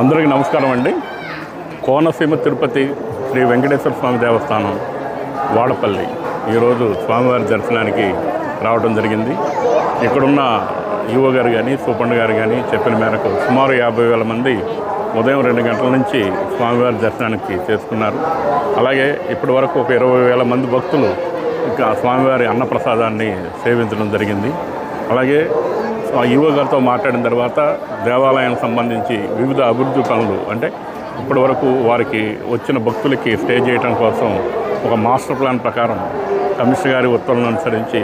అందరికీ నమస్కారం అండి. కోనసీమ తిరుపతి శ్రీ వెంకటేశ్వర స్వామి దేవస్థానం వాడపల్లి. ఈరోజు స్వామివారి దర్శనానికి రావడం జరిగింది. ఇక్కడున్న ఈవో గారు కానీ సూపండ్ గారు కానీ చెప్పిన మేరకు సుమారు యాభై వేల మంది ఉదయం రెండు గంటల నుంచి స్వామివారి దర్శనానికి చేసుకున్నారు అలాగే ఇప్పటి వరకు ఒక ఇరవై వేల మంది భక్తులు ఇంకా స్వామివారి అన్నప్రసాదాన్ని సేవించడం జరిగింది. అలాగే ఈవో గారితో మాట్లాడిన తర్వాత దేవాలయానికి సంబంధించి వివిధ అభివృద్ధి పనులు అంటే ఇప్పటి వరకు వారికి వచ్చిన భక్తులకి స్టే చేయడం కోసం ఒక మాస్టర్ ప్లాన్ ప్రకారం కమిషనర్ గారి ఉత్తర్వులను అనుసరించి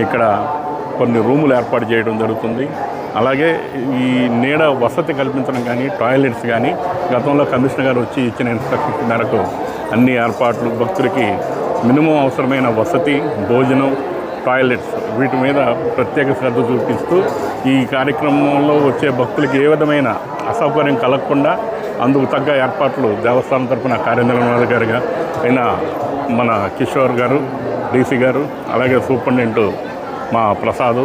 ఇక్కడ కొన్ని రూములు ఏర్పాటు చేయడం జరుగుతుంది. అలాగే ఈ నీడ వసతి కల్పించడం కానీ టాయిలెట్స్ కానీ గతంలో కమిషనర్ గారు వచ్చి ఇచ్చిన ఇన్స్ట్రక్షన్స్ మేరకు అన్ని ఏర్పాట్లు భక్తులకి మినిమం అవసరమైన వసతి భోజనం టాయిలెట్స్. వీటి మీద ప్రత్యేక శ్రద్ధ చూపిస్తూ ఈ కార్యక్రమంలో వచ్చే భక్తులకి ఏ విధమైన అసౌకర్యం కలగకుండా అందుకు తగ్గ ఏర్పాట్లు దేవస్థానం తరపున కార్యనిర్వహణాధికారిగా అయిన మన కిషోర్ గారు డీసీ గారు అలాగే సూపరింటెండెంట్ మా ప్రసాద్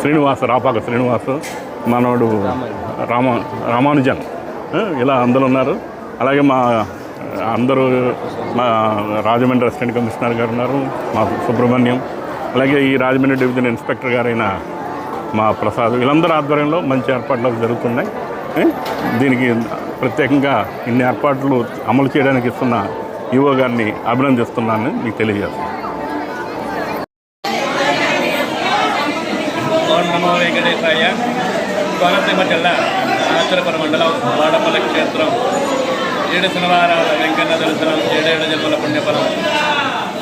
శ్రీనివాస్ రాపాక శ్రీనివాస్ మనోడు రామ రామానుజన్ ఇలా అందరూ ఉన్నారు. అలాగే మా అందరూ మా రాజమండ్రి అసిస్టెంట్ కమిషనర్ గారు ఉన్నారు మా సుబ్రహ్మణ్యం అలాగే ఈ రాజమండ్రి డివిజన్ ఇన్స్పెక్టర్ గారైన మా ప్రసాద్ వీళ్ళందరి ఆధ్వర్యంలో మంచి ఏర్పాట్లు జరుగుతున్నాయి. దీనికి ప్రత్యేకంగా ఇన్ని ఏర్పాట్లు అమలు చేయడానికి ఇస్తున్న ఈవో గారిని అభినందిస్తున్నానని మీకు తెలియజేస్తాను వెంకటేశాయ కోనసీమ జిల్లా ఆచరపుర మండలం వాడపల్లి క్షేత్రం ఏడు శనివారాల వెంకన్న దర్శనం ఏడేడు జన్మల పుణ్యఫలం.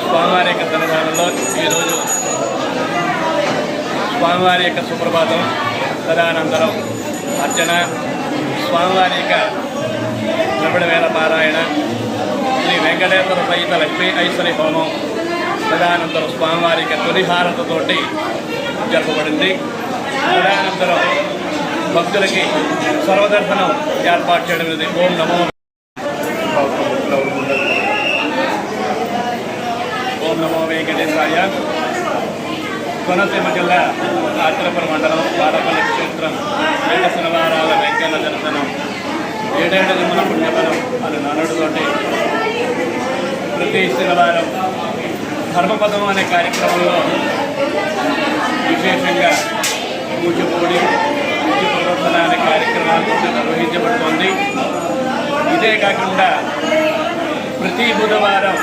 స్వామివారి యొక్క సన్నిధానంలో ఈరోజు స్వామివారి యొక్క సుప్రభాతం తదానంతరం అర్చన స్వామివారి యొక్క ద్రవిడ పారాయణ శ్రీ వెంకటేశ్వర సహిత లక్ష్మీ ఐశ్వర్య హోమం తదనంతరం స్వామివారి యొక్క తొలిహారతతోటి జరపబడింది. తదనంతరం భక్తులకి సర్వదర్శనం ఏర్పాటు చేయడం ఓం నమో ఓం నమో వెంకటేశాయ. కోనసీమ జిల్లా ఆచరపురం మండలం వాడపల్లి క్షేత్రం వేట శనివారాల వెంకన్న దర్శనం ఏడేడు నిమ్మల పుణ్యఫలం అని నానుడుతోటి ప్రతి శనివారం ధర్మపదం అనే కార్యక్రమంలో విశేషంగా కూచిపూడి పూజ ప్రదర్శన అనే కార్యక్రమాలు నిర్వహించబడుతోంది. అంతేకాకుండా కాకుండా ప్రతి బుధవారం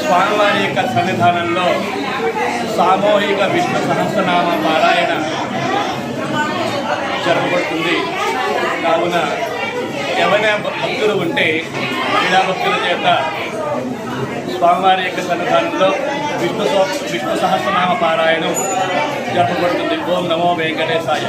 స్వామివారి యొక్క సన్నిధానంలో సామూహిక విష్ణు సహస్రనామ పారాయణ జరగబడుతుంది కావున ఎవరైనా భక్తులు ఉంటే మహిళా భక్తుల చేత స్వామివారి యొక్క సన్నిధానంలో విష్ణు విష్ణు సహస్రనామ పారాయణం జరపబడుతుంది. ఓం నమో వెంకటేశాయ.